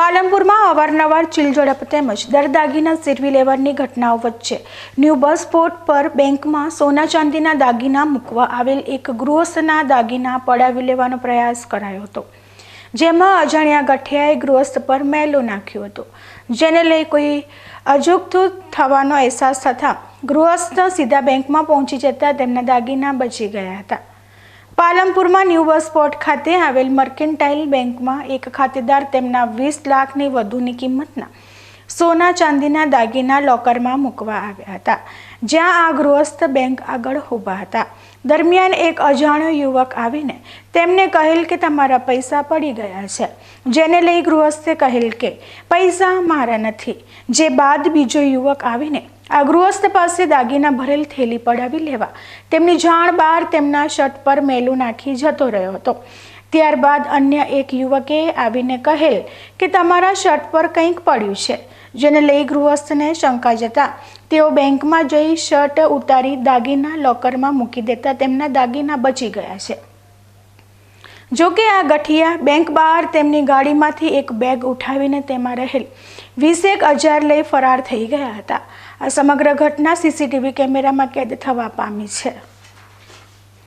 પાલનપુરમાં અવારનવાર ચીલઝડપ તેમજ દરદાગીના સિરવી લેવાની ઘટનાઓ વચ્ચે ન્યૂ બસ સ્પોટ પર બેંકમાં સોના ચાંદીના દાગીના મૂકવા આવેલ એક ગૃહસ્થના દાગીના પડાવી લેવાનો પ્રયાસ કરાયો હતો, જેમાં અજાણ્યા ગઠિયાએ ગૃહસ્થ પર મેલો નાખ્યો હતો. જેને લઈ કોઈ અજુગતું થવાનો અહેસાસ થતાં ગૃહસ્થ સીધા બેંકમાં પહોંચી જતા તેમના દાગીના બચી ગયા હતા. પાલનપુરમાં ન્યૂ બસ ખાતે આવેલ મર્કેન્ટાઇલ બેંકમાં એક ખાતેદાર તેમના વીસ લાખની વધુની કિંમતના સોના ચાંદીના દાગીના લોકરમાં મૂકવા આવ્યા હતા, જ્યાં આ ગૃહસ્થ બેંક આગળ ઊભા હતા. દરમિયાન એક અજાણ્યો યુવક આવીને તેમને કહેલ કે તમારા પૈસા પડી ગયા છે, જેને લઈ ગૃહસ્થે કહેલ કે, પૈસા મારા નથી. જે બાદ બીજો યુવક આવીને આ ગૃહસ્થ પાસે દાગીના ભરેલ થેલી પડાવી લેવા. તેમની જાણ બહાર તેમના શર્ટ પર મેલું નાખી જતો રહ્યો હતો. ત્યારબાદ અન્ય એક યુવકે આવીને કહેલ કે તમારા શર્ટ પર કંઈક પડ્યું છે, જેને લઈ ગૃહસ્થને શંકા જતા તેઓ બેંકમાં જઈ શર્ટ ઉતારી દાગીના લોકરમાં મૂકી દેતા તેમના દાગીના બચી ગયા છે. જો કે આ ગઠિયા બેંક બહાર તેમની ગાડીમાંથી એક બેગ ઉઠાવીને તેમાં રહેલ. વીસેક હજાર લઈ ફરાર થઈ ગયા હતા. આ સમગ્ર ઘટના સીસીટીવી કેમેરામાં કેદ થવા પામી છે.